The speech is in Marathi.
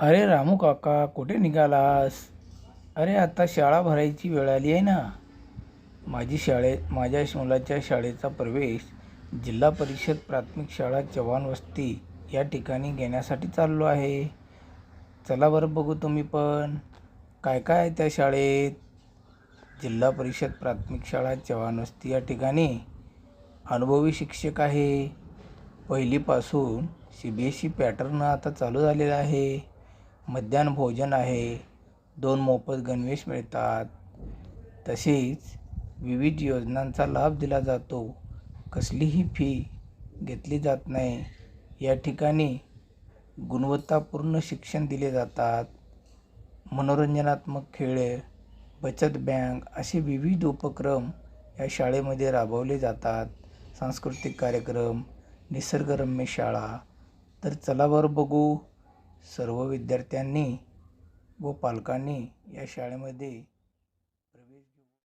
अरे रामू काका कुठे निघालास? अरे आता शाळा भरायची वेळ आली आहे ना. माझी शाळे माझ्या मुलाच्या शाळेचा प्रवेश जिल्हा परिषद प्राथमिक शाळा चव्हाण वस्ती या ठिकाणी घेण्यासाठी चाललो आहे. चला बरं बघू तुम्ही पण. काय काय आहे त्या शाळेत? जिल्हा परिषद प्राथमिक शाळा चव्हाण वस्ती या ठिकाणी अनुभवी शिक्षक आहे. पहिलीपासून C B S E pattern आता चालू झालेला आहे. मध्यान्ह भोजन आहे दोन मोफत गणवेश मिळतात. तसेच विविध योजनांचा लाभ दिला जातो. कसलीही फी घेतली जात नाही. या ठिकाणी गुणवत्तापूर्ण शिक्षण दिले जातात. मनोरंजनात्मक खेळ बचत बँक असे विविध उपक्रम या शाळेमध्ये राबवले जातात. सांस्कृतिक कार्यक्रम निसर्गरम्य शाळा. तर चला बरं बघू सर्व विद्यार्थ्यांनी व पालकांनी या शाळेमध्ये प्रवेश